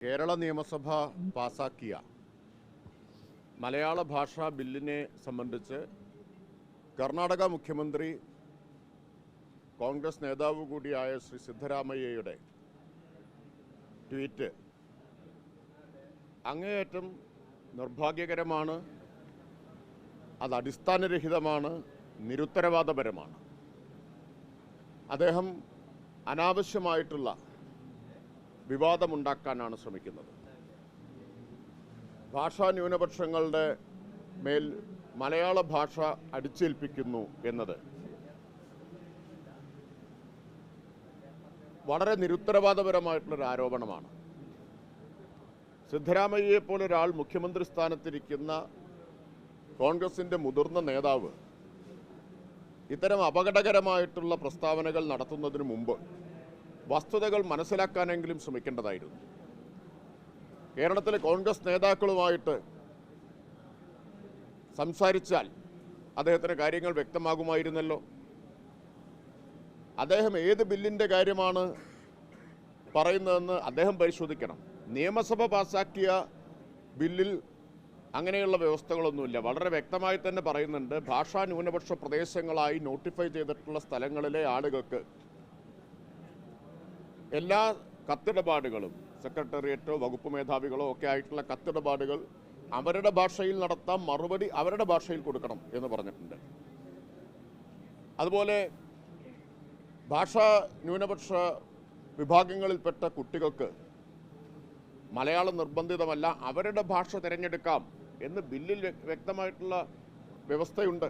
കേരള നിയമസഭ പാസാക്കിയ മലയാള ഭാഷാ ബില്ലിനെ സംബന്ധിച്ച് കർണാടക മുഖ്യമന്ത്രി കോൺഗ്രസ് നേതാവ് കൂടിയായ ശ്രീ സിദ്ധരാമയ്യയുടെ ട്വീറ്റ് അങ്ങേയറ്റം നിർഭാഗ്യകരമാണ് അത് അടിസ്ഥാനരഹിതമാണ് നിരുത്തരവാദപരമാണ്. അദ്ദേഹം അനാവശ്യമായിട്ടുള്ള വിവാദമുണ്ടാക്കാനാണ് ശ്രമിക്കുന്നത്. ഭാഷാ ന്യൂനപക്ഷങ്ങളുടെ മേൽ മലയാള ഭാഷ അടിച്ചേൽപ്പിക്കുന്നു എന്നത് വളരെ നിരുത്തരവാദപരമായിട്ടുള്ളൊരു ആരോപണമാണ്. സിദ്ധരാമയ്യയെ പോലെ ഒരാൾ മുഖ്യമന്ത്രി സ്ഥാനത്തിരിക്കുന്ന കോൺഗ്രസിന്റെ മുതിർന്ന നേതാവ് ഇത്തരം അപകടകരമായിട്ടുള്ള പ്രസ്താവനകൾ നടത്തുന്നതിന് മുമ്പ് വസ്തുതകൾ മനസ്സിലാക്കാനെങ്കിലും ശ്രമിക്കേണ്ടതായിരുന്നു. കേരളത്തിലെ കോൺഗ്രസ് നേതാക്കളുമായിട്ട് സംസാരിച്ചാൽ അദ്ദേഹത്തിന് കാര്യങ്ങൾ വ്യക്തമാകുമായിരുന്നല്ലോ. അദ്ദേഹം ഏത് ബില്ലിന്റെ കാര്യമാണ് പറയുന്നതെന്ന് അദ്ദേഹം പരിശോധിക്കണം. നിയമസഭ പാസാക്കിയ ബില്ലിൽ അങ്ങനെയുള്ള വ്യവസ്ഥകളൊന്നുമില്ല. വളരെ വ്യക്തമായി തന്നെ പറയുന്നുണ്ട് ഭാഷാ ന്യൂനപക്ഷ പ്രദേശങ്ങളായി നോട്ടിഫൈ ചെയ്തിട്ടുള്ള സ്ഥലങ്ങളിലെ ആളുകൾക്ക് എല്ലാ കത്തിടപാടുകളും സെക്രട്ടേറിയറ്റോ വകുപ്പ് മേധാവികളോ ഒക്കെ ആയിട്ടുള്ള കത്തിടപാടുകൾ അവരുടെ ഭാഷയിൽ നടത്താം മറുപടി അവരുടെ ഭാഷയിൽ കൊടുക്കണം എന്ന് പറഞ്ഞിട്ടുണ്ട്. അതുപോലെ ഭാഷാ ന്യൂനപക്ഷ വിഭാഗങ്ങളിൽപ്പെട്ട കുട്ടികൾക്ക് മലയാളം നിർബന്ധിതമല്ല അവരുടെ ഭാഷ തിരഞ്ഞെടുക്കാം എന്ന് ബില്ലിൽ വ്യക്തമായിട്ടുള്ള വ്യവസ്ഥയുണ്ട്.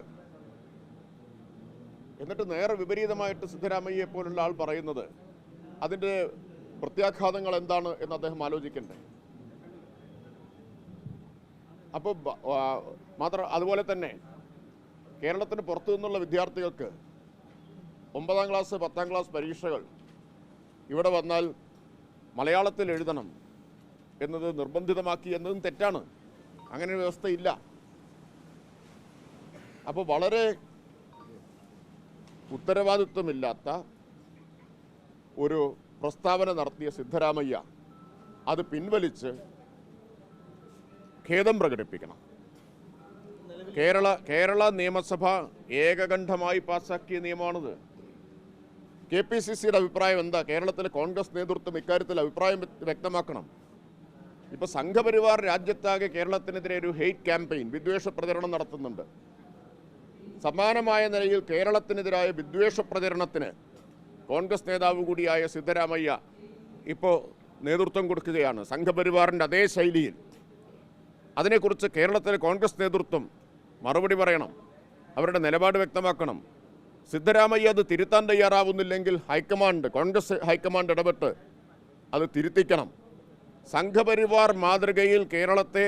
എന്നിട്ട് നേരെ വിപരീതമായിട്ട് സിദ്ധരാമയ്യയെ പോലുള്ള ആൾ പറയുന്നത് അതിന്റെ പ്രത്യാഘാതങ്ങൾ എന്താണ് എന്ന് അദ്ദേഹം ആലോചിക്കണ്ടേ? അപ്പോൾ മാത്രം അതുപോലെ തന്നെ കേരളത്തിന് പുറത്തു നിന്നുള്ള വിദ്യാർത്ഥികൾക്ക് ഒമ്പതാം ക്ലാസ് പത്താം ക്ലാസ് പരീക്ഷകൾ ഇവിടെ വന്നാൽ മലയാളത്തിൽ എഴുതണം എന്നത് നിർബന്ധിതമാക്കി എന്നതും തെറ്റാണ്. അങ്ങനെ വ്യവസ്ഥയില്ല. അപ്പോൾ വളരെ ഉത്തരവാദിത്വമില്ലാത്ത ഒരു പ്രസ്താവന നടത്തിയ സിദ്ധരാമയ്യ അത് പിൻവലിച്ച് ഖേദം പ്രകടിപ്പിക്കണം. കേരള കേരള നിയമസഭ ഏകകണ്ഠമായി പാസാക്കിയ നിയമമാണിത്. കെ പി സി സിയുടെ അഭിപ്രായം എന്താ? കേരളത്തിലെ കോൺഗ്രസ് നേതൃത്വം ഇക്കാര്യത്തിൽ അഭിപ്രായം വ്യ- വ്യക്തമാക്കണം. ഇപ്പൊ സംഘപരിവാർ രാജ്യത്താകെ കേരളത്തിനെതിരെ ഒരു ഹെയ്റ്റ് ക്യാമ്പയിൻ വിദ്വേഷ പ്രചരണം നടത്തുന്നുണ്ട്. സമാനമായ നിലയിൽ കേരളത്തിനെതിരായ വിദ്വേഷ പ്രചരണത്തിന് കോൺഗ്രസ് നേതാവ് കൂടിയായ സിദ്ധരാമയ്യ ഇപ്പോൾ നേതൃത്വം കൊടുക്കുകയാണ് സംഘപരിവാറിന്റെ അതേ ശൈലിയിൽ. അതിനെക്കുറിച്ച് കേരളത്തിലെ കോൺഗ്രസ് നേതൃത്വം മറുപടി പറയണം അവരുടെ നിലപാട് വ്യക്തമാക്കണം. സിദ്ധരാമയ്യ അത് തിരുത്താൻ തയ്യാറാവുന്നില്ലെങ്കിൽ ഹൈക്കമാൻഡ് കോൺഗ്രസ് ഹൈക്കമാൻഡ് ഇടപെട്ട് അത് തിരുത്തിക്കണം. സംഘപരിവാർ മാതൃകയിൽ കേരളത്തെ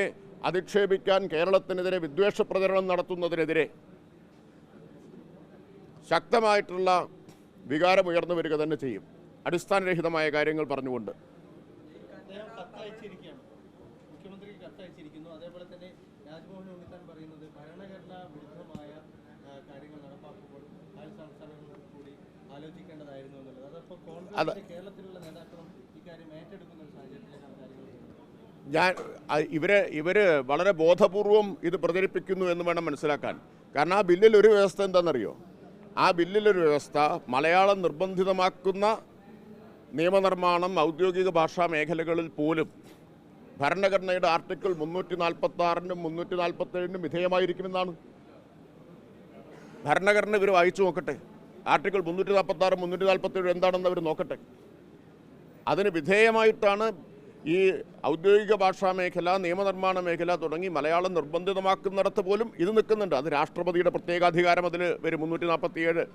അധിക്ഷേപിക്കാൻ കേരളത്തിനെതിരെ വിദ്വേഷ പ്രചരണം നടത്തുന്നതിനെതിരെ ശക്തമായിട്ടുള്ള വികാരം ഉയർന്നു വരിക തന്നെ ചെയ്യും അടിസ്ഥാനരഹിതമായ കാര്യങ്ങൾ പറഞ്ഞുകൊണ്ട്. ഞാൻ ഇവർ ഇവർ വളരെ ബോധപൂർവം ഇത് പ്രചരിപ്പിക്കുന്നു എന്ന് വേണം മനസ്സിലാക്കാൻ. കാരണം ആ ബില്ലിൽ ഒരു വ്യവസ്ഥ എന്താണെന്നറിയോ? ആ ബില്ലിലൊരു വ്യവസ്ഥ മലയാളം നിർബന്ധിതമാക്കുന്ന നിയമനിർമ്മാണം ഔദ്യോഗിക ഭാഷാ മേഖലകളിൽ പോലും ഭരണഘടനയുടെ ആർട്ടിക്കിൾ മുന്നൂറ്റി നാൽപ്പത്തി ആറിനും മുന്നൂറ്റി നാൽപ്പത്തി ഏഴിനും വിധേയമായിരിക്കുമെന്നാണ്. ഭരണഘടന ഇവർ വായിച്ചു നോക്കട്ടെ. ആർട്ടിക്കിൾ മുന്നൂറ്റി നാൽപ്പത്തി ആറ് മുന്നൂറ്റി നാൽപ്പത്തി ഏഴ് എന്താണെന്ന് അവർ നോക്കട്ടെ. അതിന് വിധേയമായിട്ടാണ് ഈ ഔദ്യോഗിക ഭാഷാ മേഖല നിയമനിർമ്മാണ മേഖല തുടങ്ങി മലയാളം നിർബന്ധിതമാക്കുന്നിടത്ത് പോലും ഇത് നിൽക്കുന്നുണ്ട്. അത് രാഷ്ട്രപതിയുടെ പ്രത്യേകാധികാരം അതിൽ വരും മുന്നൂറ്റി നാൽപ്പത്തിയേഴ്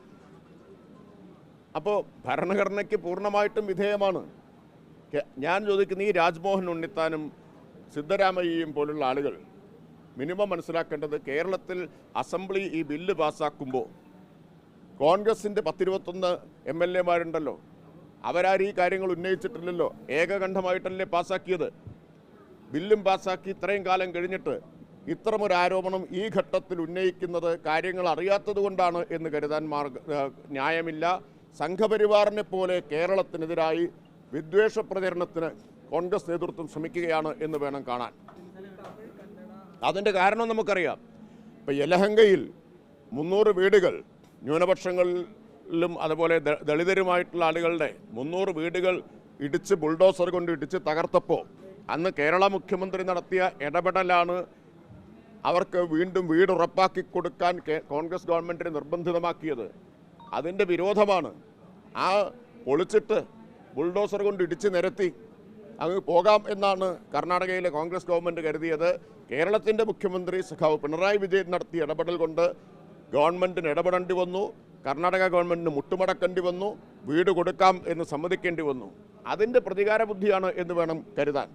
അപ്പോൾ ഭരണഘടനയ്ക്ക് പൂർണമായിട്ടും വിധേയമാണ്. ഞാൻ ചോദിക്കുന്ന ഈ രാജ്മോഹൻ ഉണ്ണിത്താനും സിദ്ധരാമയ്യയും പോലുള്ള ആളുകൾ മിനിമം മനസ്സിലാക്കേണ്ടത് കേരളത്തിൽ അസംബ്ലി ഈ ബില്ല് പാസ്സാക്കുമ്പോൾ കോൺഗ്രസിന്റെ പത്തിരുപത്തൊന്ന് എം എൽ എമാരുണ്ടല്ലോ അവരാരും ഈ കാര്യങ്ങൾ ഉന്നയിച്ചിട്ടില്ലല്ലോ. ഏകകണ്ഠമായിട്ടല്ലേ പാസ്സാക്കിയത് ബില്ലും പാസ്സാക്കി ഇത്രയും കാലം കഴിഞ്ഞിട്ട് ഇത്തരമൊരു ആരോപണം ഈ ഘട്ടത്തിൽ ഉന്നയിക്കുന്നത് കാര്യങ്ങൾ അറിയാത്തത് കൊണ്ടാണ് എന്ന് കരുതാൻ മാർഗ ന്യായമില്ല. സംഘപരിവാറിനെ പോലെ കേരളത്തിനെതിരായി വിദ്വേഷ പ്രചരണത്തിന് കോൺഗ്രസ് നേതൃത്വം ശ്രമിക്കുകയാണ് എന്ന് വേണം കാണാൻ. അതിന്റെ കാരണം നമുക്കറിയാം. ഇപ്പം യലഹങ്കയിൽ മുന്നൂറ് വീടുകൾ ന്യൂനപക്ഷങ്ങളിലും അതുപോലെ ദളിതരുമായിട്ടുള്ള ആളുകളുടെ മുന്നൂറ് വീടുകൾ ഇടിച്ച് ബുൾഡോസർ കൊണ്ട് ഇടിച്ച് തകർത്തപ്പോൾ അന്ന് കേരള മുഖ്യമന്ത്രി നടത്തിയ ഇടപെടലാണ് അവർക്ക് വീണ്ടും വീട് ഉറപ്പാക്കി കൊടുക്കാൻ കോൺഗ്രസ് ഗവൺമെന്റിനെ നിർബന്ധിതമാക്കിയത്. അതിന്റെ വിരോധമാണ്. ആ പൊളിച്ചിട്ട് ബുൾഡോസർ കൊണ്ട് ഇടിച്ച് നിരത്തി അങ്ങ് പോകാം എന്നാണ് കർണാടകയിലെ കോൺഗ്രസ് ഗവൺമെന്റ് കരുതിയത്. കേരളത്തിന്റെ മുഖ്യമന്ത്രി സഖാവ് പിണറായി വിജയൻ നടത്തിയ ഇടപെടൽ കൊണ്ട് ഗവൺമെന്റിന് ഇടപെടേണ്ടി വന്നു. കർണാടക ഗവൺമെന്റിന് മുട്ടുമടക്കേണ്ടി വന്നു വീട് കൊടുക്കാം എന്ന് സമ്മതിക്കേണ്ടി വന്നു. അതിന്റെ പ്രതികാര ബുദ്ധിയാണ് എന്ന് വേണം കരുതാൻ.